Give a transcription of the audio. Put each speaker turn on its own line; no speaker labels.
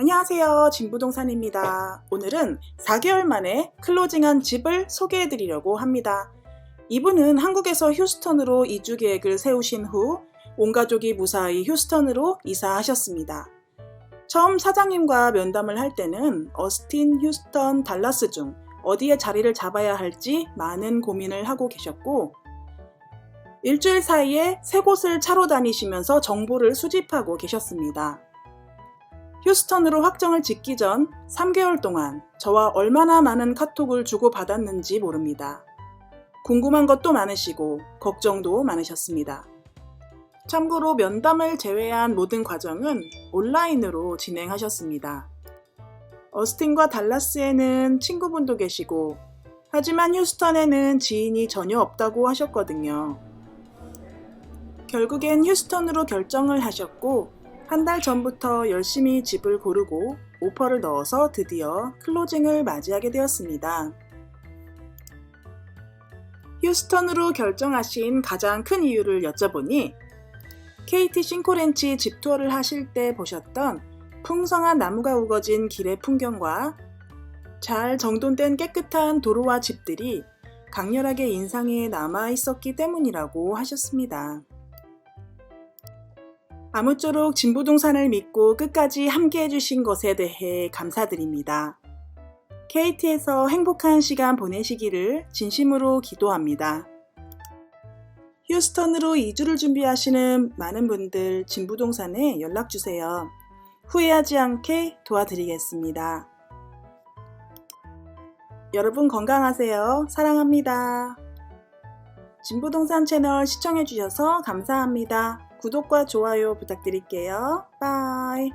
안녕하세요. 진부동산입니다. 오늘은 4개월 만에 클로징한 집을 소개해 드리려고 합니다. 이분은 한국에서 휴스턴으로 이주 계획을 세우신 후 온 가족이 무사히 휴스턴으로 이사하셨습니다. 처음 사장님과 면담을 할 때는 어스틴, 휴스턴, 달라스 중 어디에 자리를 잡아야 할지 많은 고민을 하고 계셨고 일주일 사이에 세 곳을 차로 다니시면서 정보를 수집하고 계셨습니다. 휴스턴으로 확정을 짓기 전 3개월 동안 저와 얼마나 많은 카톡을 주고받았는지 모릅니다. 궁금한 것도 많으시고 걱정도 많으셨습니다. 참고로 면담을 제외한 모든 과정은 온라인으로 진행하셨습니다. 어스틴과 달라스에는 친구분도 계시고 하지만 휴스턴에는 지인이 전혀 없다고 하셨거든요. 결국엔 휴스턴으로 결정을 하셨고 한 달 전부터 열심히 집을 고르고 오퍼를 넣어서 드디어 클로징을 맞이하게 되었습니다. 휴스턴으로 결정하신 가장 큰 이유를 여쭤보니 KT 싱코렌치 집 투어를 하실 때 보셨던 풍성한 나무가 우거진 길의 풍경과 잘 정돈된 깨끗한 도로와 집들이 강렬하게 인상에 남아 있었기 때문이라고 하셨습니다. 아무쪼록 진부동산을 믿고 끝까지 함께 해 주신 것에 대해 감사드립니다. KT에서 행복한 시간 보내시기를 진심으로 기도합니다. 휴스턴으로 이주를 준비하시는 많은 분들 진부동산에 연락주세요. 후회하지 않게 도와드리겠습니다. 여러분 건강하세요. 사랑합니다. 진부동산 채널 시청해주셔서 감사합니다. 구독과 좋아요 부탁드릴게요. 바이.